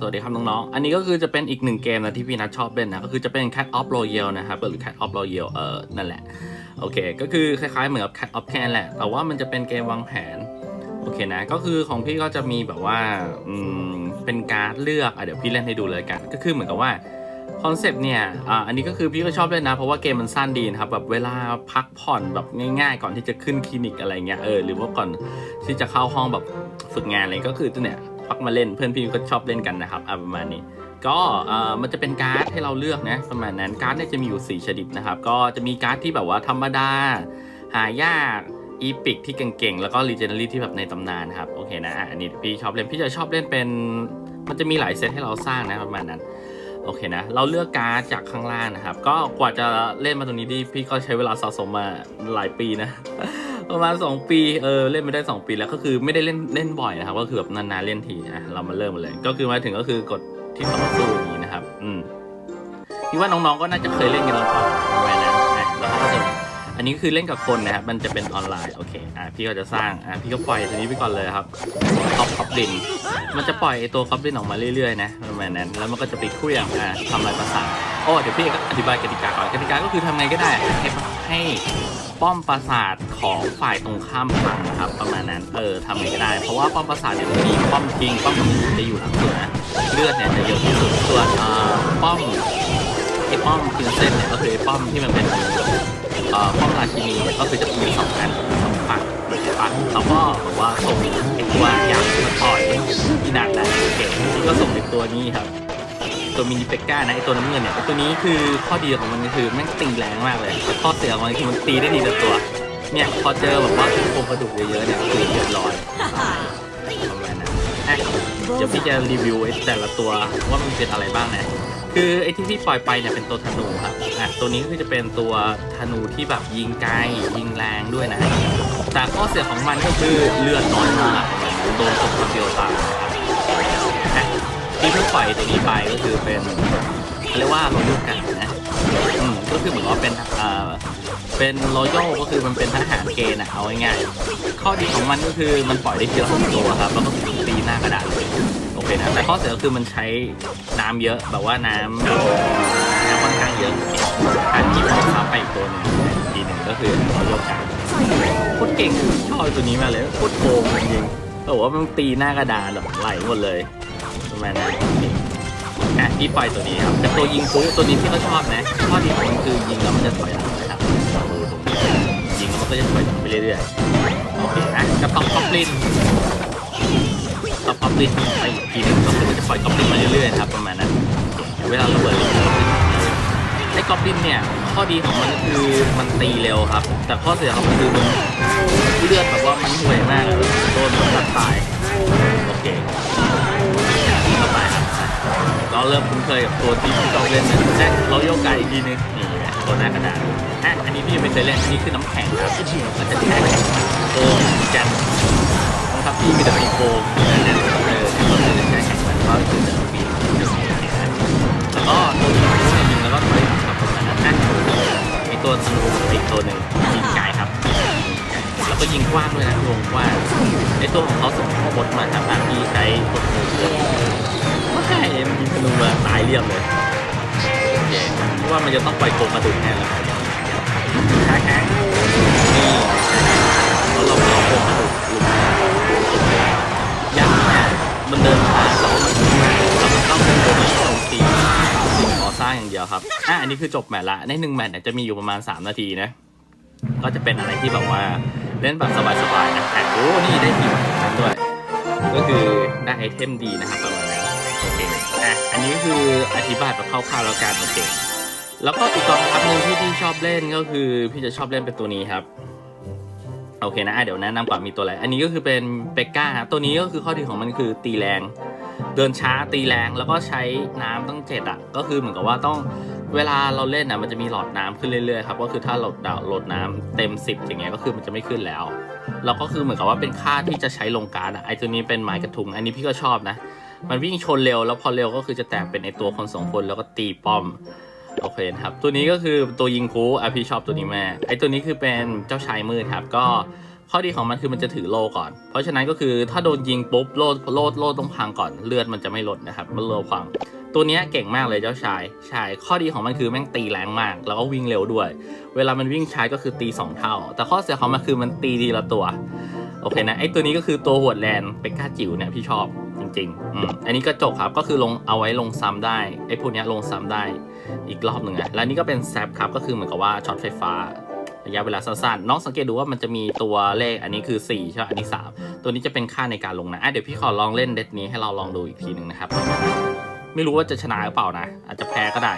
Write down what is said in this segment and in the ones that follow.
สวัสดีครับน้องๆ อันนี้ก็คือจะเป็นอีกหนึ่งเกมนะที่พี่นัทชอบเล่นนะ ก็คือจะเป็น Cat of Royale นะครับหรือ Cat of Royale เออนั่นแหละ โอเค ก็คือคล้ายๆเหมือนกับ Cat of Can แหละ แต่ว่ามันจะเป็นเกมวางแผน โอเคนะ ก็คือของพี่ก็จะมีแบบว่า อืม เป็นการดเลือก อะเดี๋ยวพี่เล่นให้ดูเลยกัน ก็คือเหมือนกับว่าคอนเซปต์เนี่ย อ่า อันนี้ก็คือพี่ก็ชอบเล่นนะ เพราะว่าเกมมันสั้นดีนะครับ แบบเวลาพักผ่อนแบบง่ายๆ ก่อนที่จะขึ้นคลินิกอะไรเงี้ย เออ หรือว่าก่อนที่จะเข้าห้องแบบฝึกงานอะไรก็คือตัวเนี่ย พักมาเล่นเพื่อนพี่ก็ชอบเล่นกันนะครับอะประมาณนี้ ก็เอ่อมันจะเป็นการ์ดให้เราเลือกนะประมาณนั้นการ์ดเนี่ยจะมีอยู่ 4 ชนิดนะครับ ก็จะมีการ์ดที่แบบว่าธรรมดา หายากอีพิกที่เก่งๆ แล้วก็รีเจน r รี่ที่แบบในตำนานครับโอเคนะอะอันนี้พี่ชอบเล่นพี่จะชอบเล่นเป็น มันจะมีหลายเซตให้เราสร้างนะประมาณนั้นโอเคนะ เราเลือกการ์ดจากข้างล่างนะครับ ก็กว่าจะเล่นมาตรงนี้ดีพี่ก็ใช้เวลาสะสมมาหลายปีนะ ประมาณ2ปีเออเล่นไม่ได้2ปีแล้วก็คือไม่ได้เล่นเล่นบ่อยนะครับก็คือแบบนานๆเล่นทีนะเรามาเริ่มกันเลย ก็คือมาถึงก็คือกดที่ต่อสู้อย่างนี้นะครับ อืมพี่ว่าน้องๆก็น่าจะเคยเล่นกันแล้วเปล่าประมาณนั้นนะแล้วเขาก็จะอันนี้คือเล่นกับคนนะครับมันจะเป็นออนไลน์โอเคอะพี่ก็จะสร้างอะพี่ก็ปล่อยตัวนี้ไปก่อนเลยครับท็อปคอปลินมันจะปล่อยไอ้ตัวคอปลินออกมาเรื่อยๆนะประมาณนั้นแล้วมันก็จะไปเคลื่องอะทำลายประสาท โอ้เดี๋ยวพี่ก็อธิบายกติกาก่อนกติกาก็คือทำไงก็ได้ให้ให้ป้อมปราสาทของฝ่ายตรงข้ามพังครับประมาณนั้นเออทำไงก็ได้ เพราะว่าป้อมปราสาทเนี่ยมันมีป้อมคิงป้อมคิงจะอยู่หลังสุดนะเลือดเนี่ยจะเยอะที่สุดส่วนเอ่อป้อมไอ้ป้อมพินเซนเนี่ยก็คือไอ้ป้อมที่มันเป็นเอ่อป้อมราชินีเนี่ยก็คือจะมีสองอันสองฝั่งฝั่งเราก็แบบว่าส่งไอ้ตัวยักษ์มาต่อยที่นัดนะโอเคที่ก็ส่งไอ้ตัวนี้ครับ ตัวมินิเปกก้านะไอตัวน้ำเงินเนี่ยไอตัวนี้คือข้อดีของมันคือแม่งตีแรงมากเลยแต่ข้อเสียของมันคือมันตีได้ดีแต่ตัว เนี่ยพอเจอแบบว่าโครงกระดูกเยอะๆเนี่ยคือเรียบร้อยประมาณนั้นอะเดี๋ยวพี่จะรีวิวไอแต่ละตัวว่ามันเป็นอะไรบ้างนะคือไอที่พี่ปล่อยไปเนี่ยเป็นตัวธนูครับอะตัวนี้ก็คือจะเป็นตัวธนูที่แบบยิงไกลยิงแรงด้วยนะแต่ข้อเสียของมันก็คือเลือดน้อยมากโดนตกคนเดียวตายนะครับ ที่เพิ่งปล่อยตัวนี้ไปก็คือเป็นเรียกว่าโรโยกันนะอืมก็คือเหมือนว่าเป็นเอ่อเป็นโรโยก็คือมันเป็นทหารเกณฑ์อะเอาง่ายๆข้อดีของมันก็คือมันปล่อยได้ทีละหกตัวครับแล้วก็ตีหน้ากระดาษเลยโอเคนะแต่ข้อเสียก็คือมันใช้น้ำเยอะแบบว่าน้ำน้ำค่อนข้างเยอะอันที่ผมซ้ำไปอีกตัวหนึ่งอีกทีหนึ่งก็คือโรโยกันโคตรเก่งชอบตัวนี้มาเลยโคตรโกงจริงๆแต่ว่ามันตีหน้ากระดาษแบบไหลหมดเลย ประมาณนั้นอะพี่ปล่อยตัวนี้ครับเป็นตัวยิงปุ๊ตัวนี้พี่ก็ชอบนะข้อดีของมันคือยิงแล้วมันจะถอยหลังนะครับดูตรงนี้ยิงแล้วมันก็จะถอยหลังไปเรื่อยๆโอเคนะกระป๋องกอบลินกระป๋องกอบลินไปอีกทีนึงก็คือจะปล่อยกอบลินมาเรื่อยๆครับประมาณนั้นเดี๋ยวเวลาระเบิดไอ้กอบลินเนี่ยข้อดีของมันคือมันตีเร็วครับ แต่ข้อเสียของมันคือมันเลือดแบบว่ามันห่วยมากเลยโดนมันรัดตายโอเค เราเริ่มคุ้นเคยกับตัวที่พี่ต้องเล่นนะแจ็คเราโยกไก่อีกทีนึงนี่นะตัวหน้ากระดาษอะอันนี้พี่ยังไม่เคยเล่นอันนี้คือน้ำแข็งครับมันจะแข็งโกงจันนะครับพี่มีแต่ปีโกงนะเนี่ยเออที่มันจะแข็งมันก็คือจะปีแล้วก็ตัวนี้ยิงแล้วก็ถอยครับประมาณนั้นนะมีตัวธนูอีกตัวหนึ่ง ยิงกว้างด้วยนะวงกว้างไอตัวของเขาส่งข้อบดมาครับอะพี่ใช้กดมือเยไม่ใช่มันยิงธนูมาตายเรียบเลยโอเคเพราะว่ามันจะต้องปล่อยโครงกระดูกแน่เลยแข็งแข็งนี่แล้วเราเอาโครงกระดูกลุมยักษ์เนี่ยมันเดินช้าแต่ว่ามันแล้วมันต้องเป็นตัวนี้ตรงตีสิ่งก่อสร้างอย่างเดียวครับอะอันนี้คือจบแมตช์ละในหนึ่งแมตช์เนี่ยจะมีอยู่ประมาณ 3 นาทีนะก็จะเป็นอะไรที่แบบว่า เล่นแบบสบายๆนะแต่โอ้นี่ได้ทีมนั้นด้วย ก็คือได้ไอเทมดีนะครับประมาณนั้นโอเคอะอันนี้ก็คืออธิบายแบบคร่าวๆแล้วกันโอเค แล้วก็อีกกองทัพหนึ่งที่พี่ชอบเล่นก็คือพี่จะชอบเล่นเป็นตัวนี้ครับโอเคนะ เดี๋ยวแนะนำก่อนมีตัวอะไร อันนี้ก็คือเป็นเปก้าตัวนี้ก็คือข้อดีของมันคือตีแรง เดินช้าตีแรงแล้วก็ใช้น้ำต้องเจ็ดอะ ก็คือเหมือนกับว่าต้อง เวลาเราเล่นอะมันจะมีหลอดน้ำขึ้นเรื่อยๆครับก็คือถ้าเราดาวโหลดน้ำเต็ม 10 อย่างเงี้ยก็คือมันจะไม่ขึ้นแล้ว เราก็คือเหมือนกับว่าเป็นค่าที่จะใช้ลงการ์ดอะไอตัวนี้เป็นไม้กระทุง อันนี้พี่ก็ชอบนะ มันวิ่งชนเร็วแล้วพอเร็วก็คือจะแตกเป็นไอตัวคนสองคนแล้วก็ตีป้อมโอเคครับตัวนี้ก็คือตัวยิงคูอะพี่ชอบตัวนี้แม่ไอตัวนี้คือเป็นเจ้าชายมืดครับก็ ข้อดีของมันคือมันจะถือโลก่อน เพราะฉะนั้นก็คือถ้าโดนยิงปุ๊บโลโลโลต้องพังก่อนเลือดมันจะไม่ลดนะครับ มันโลพังตัวนี้เก่งมากเลยเจ้าชายใช่ข้อดีของมันคือแม่งตีแรงมาก แล้วก็วิ่งเร็วด้วย เวลามันวิ่งชาร์จก็คือตีสองเท่า แต่ข้อเสียของมันคือมันตีทีละตัว โอเคนะไอตัวนี้ก็คือตัวหัวแลนเปก้าจิ๋วเนี่ยพี่ชอบจริงๆอืมอันนี้กระจกครับก็คือลงเอาไว้ลงซ้ำได้ไอพวกนี้ลงซ้ำได้อีกรอบหนึ่งอะและนี่ก็เป็นแซปครับก็คือเหมือนกับว่าช็อตไฟฟ้า ระยะเวลาสั้นๆน้องสังเกตดูว่ามันจะมีตัวเลขอันนี้คือ4ใช่ไหมอันนี้ 3 ตัวนี้จะเป็นค่าในการลงนะะเดี๋ยวพี่ขอลองเล่นเด็ดนี้ให้เราลองดูอีกทีหนึ่งนะครับ ไม่รู้ว่าจะชนะหรือเปล่านะ อาจจะแพ้ก็ได้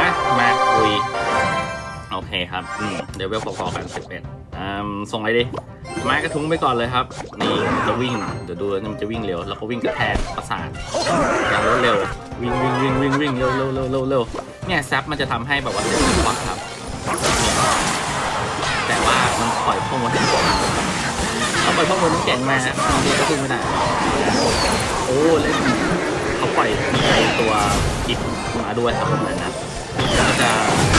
อะมาคุยโอเคครับอืมเดี๋ยวเวลพอๆกัน11อืมส่งอะไรดีไม้กระทุ้งไปก่อนเลยครับ นี่จะวิ่งเดี๋ยวดูแล้วมันจะวิ่งเร็ว แล้วก็วิ่งกระแทกประสาทอย่างรวดเร็ว วิ่งวิ่งวิ่งวิ่งวิ่งเร็วเร็วเร็วเร็วเร็วเนี่ยแซปมันจะทำให้แบบว่าเสียงขวาครับ ปล่อยพวกมันเขาปล่อยพวกมันน้ำแข็งมาฮะเดียวก็ขึ้นไม่ได้โอ้เล่นเขาปล่อยมีไอตัวกิฟมาด้วยครับผมนั้นนะก็จะ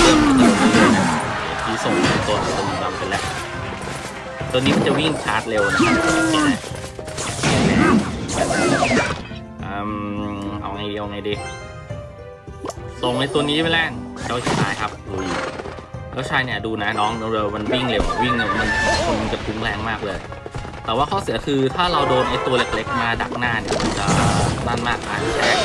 เริ่มกระโดดเรื่อยๆนะที่ส่งตัวตัวดำไปแล้วตัวนี้มันจะวิ่งชาร์จเร็วนะครับโอเคนะอืมเอาไงดีเอาไงดีส่งในตัวนี้ไปแรงเจ้าชายครับลุย แล้วชายเนี่ยดูนะน้องเร็วมันวิ่งเร็ววิ่งมันคนมันจะพุ่งแรงมากเลย แต่ว่าข้อเสียคือถ้าเราโดนไอ้ตัวเล็กๆ มาดักหน้าเนี่ยมันจะด้านมากอะแฉก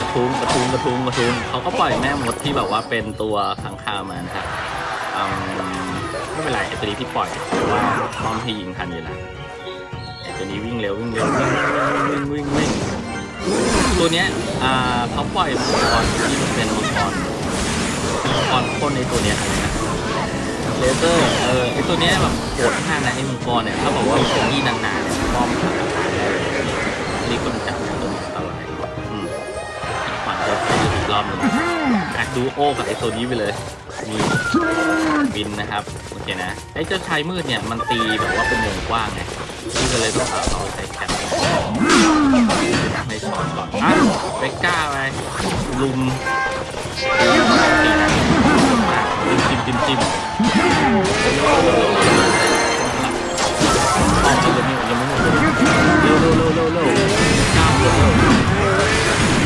กระทุ้งกระทุ้งกระทุ้งกระทุ้งเขาก็ปล่อยแม่มดที่แบบว่าเป็นตัวขังคามานะครับอืมไม่เป็นไรไอ้ตัวนี้ที่ปล่อยเพราะว่าป้อมที่ยิงทันอยู่แล้วไอ้ตัวนี้วิ่งเร็ววิ่งเร็ววิ่งวิ่งวิ่งวิ่งวิ่ง ตัวเนี้ยอ่าเขาปล่อยมังกรที่มันเป็นมังกรมังกรพ่นในตัวเนี้ยอะไรนะเลเซอร์เออไอตัวเนี้ยแบบโหดมากนะไอมังกรเนี่ยถ้าบอกว่าเป็นที่นานๆเนี่ยป้อมขาดตายได้เลยรีบกำจัดนะตัวนี้ตรายอืมอีกฝั่งจะไปอีกรอบหนึงอะดูโอกับไอตัวนี้ไปเลยมีบินนะครับโอเคนะไอเจ้าชายมืดเนี่ยมันตีแบบว่าเป็นวงกว้างไงที่ก็เลยต้องเอาใช้แคป อะไปกล้าไปลุมจิ้มจิ้มจิ้มตออกจิ้มยังไม่ยังไม่หมดเลยเร็วเร็วเร็วเร็วเร็วกล้ามเร็วเร็ว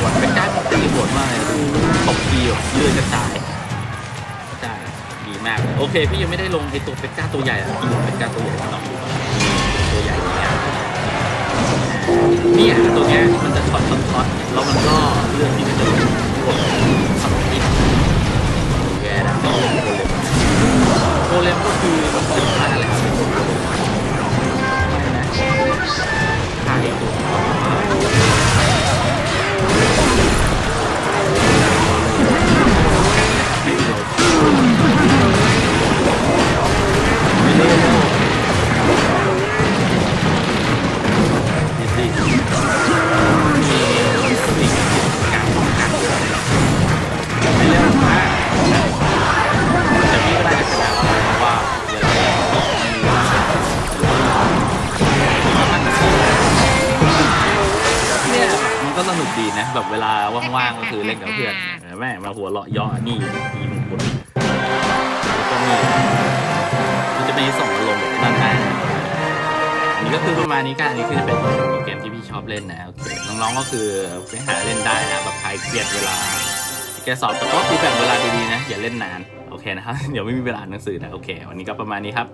หวานไปกล้าตีปวดมากเลยดูตบทีแบบเลือดกระจายกระจายดีมาก โอเค พี่ยังไม่ได้ลงไอตัวเป็กก้าตัวใหญ่อะพี่ลงเป็กก้าตัวใหญ่ลอ เนี่ยตัวเนี้ยมันจะช็อตช็อตช็อตแล้วมันก็เลืองที่มันจะลงพวกสมองอินแย่แล้วก็โกเลมโกเลมก็คือ วลาว่างๆก็คือเล่นกับเพื่อนแม่มาหัวเราะเย่อนี่ทีมคนแล้วก็มีมันจะมีส่งอารมณ์แบบด้านหน้าอันนี้ก็คือประมาณนี้กันอันนี้คือเป็นเกมที่พี่ชอบเล่นนะโอเคน้องๆก็คือไปหาเล่นได้นะแบบใครเครียดเวลาแกสอบแต่ก็คือแบ่งเวลาดีๆนะอย่าเล่นนานโอเคนะครับเดี๋ยวไม่มีเวลาอ่านหนังสือนะโอเค วันนี้ก็ประมาณนี้ครับ